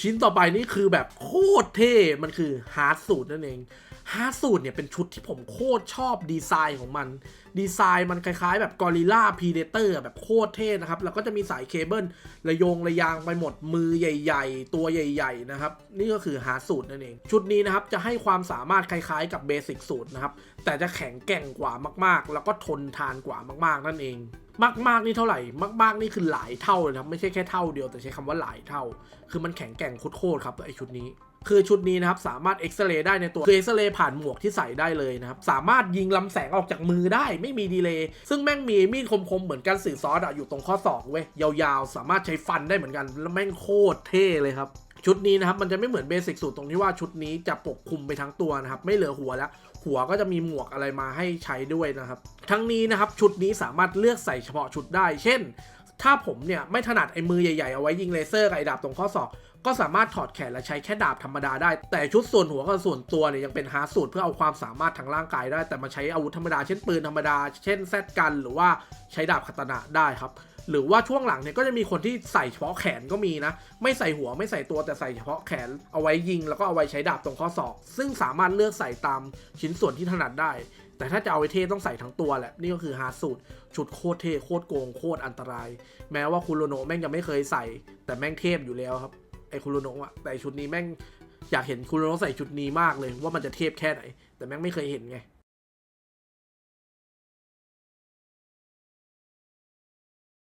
ชิ้นต่อไปนี่คือแบบโคตรเท่ มันคือฮาร์ดสูตรนั่นเองฮาร์ดสูตรเนี่ยเป็นชุดที่ผมโคตรชอบดีไซน์ของมัน ดีไซน์มันคล้ายๆ แบบกอริลลาพีเดเตอร์แบบโคตรเท่นะครับ แล้วก็จะมีสายเคเบิลระยงระยางไปหมดมือใหญ่ ๆ ตัวใหญ่ ๆ นะครับ นี่ก็คือฮาร์ดสูตรนั่นเอง ชุดนี้นะครับจะให้ความสามารถคล้ายๆ กับเบสิกสูตรนะครับ แต่จะแข็งแกร่งกว่ามากๆ แล้วก็ทนทานกว่ามากๆ นั่นเอง มากๆนี่เท่าไหร่ มาก ๆนี่คือหลายเท่าเลยนะครับไม่ใช่แค่เท่าเดียวแต่ใช้คำว่าหลายเท่า คือมันแข็งแกร่งโคตรครับไอชุดนี้ คือชุดนี้นะครับสามารถเอ็กซเรย์ได้ในตัวคือเอ็กซเรย์ผ่านหมวกที่ใส่ได้เลยนะครับสามารถยิงลำแสงออกจากมือได้ไม่มีดีเลย์ซึ่งแม่งมีมีดคมๆเหมือนกันสื่อซอสอะอยู่ตรงข้อศอกเว้ยยาวๆ สามารถใช้ฟันได้เหมือนกันแล้วแม่งโคตรเท่เลยครับ ชุดนี้นะครับมันจะไม่เหมือนเบสิกสูตรตรงที่ว่าชุดนี้จะปกคลุมไปทั้งตัวนะครับ ไม่เหลือหัวแล้ว หัวก็จะมีหมวกอะไรมาให้ใช้ด้วยนะครับ ทั้งนี้นะครับชุดนี้สามารถเลือกใส่เฉพาะชุดได้ เช่น ถ้าผมเนี่ยไม่ถนัดไอ้มือใหญ่ๆเอาไว้ยิงเลเซอร์กับไอ้ดาบตรงข้อศอกก็สามารถถอดแขนและใช้แค่ดาบธรรมดาได้ แต่ชุดส่วนหัวกับส่วนตัวเนี่ยยังเป็นฮาร์ดสูตรเพื่อเอาความสามารถทางร่างกายได้ แต่มาใช้อาวุธธรรมดาเช่นปืนธรรมดา เช่นแซดกัน หรือว่าใช้ดาบคาตานะได้ครับ หรือว่าช่วงหลังเนี่ยก็จะมีคนที่ใส่เฉพาะแขนก็มีนะ ไม่ใส่หัวไม่ใส่ตัวแต่ใส่เฉพาะแขนเอาไว้ยิง แล้วก็เอาไว้ใช้ดาบตรงข้อศอก ซึ่งสามารถเลือกใส่ตามชิ้นส่วนที่ถนัดได้ แต่ถ้าจะเอาไว้เท่ต้องใส่ทั้งตัวแหละ นี่ก็คือฮาร์ดสูตรชุดโคตรเท่โคตรโกงโคตรอันตราย แม้ว่าคุโรโนะแม่งยังไม่เคยใส่ แต่แม่งเทพอยู่แล้วครับไอคุโรโนะอะแต่ชุดนี้แม่งอยากเห็นคุโรโนะใส่ชุดนี้มากเลยว่ามันจะเทพแค่ไหน แต่แม่งไม่เคยเห็นไง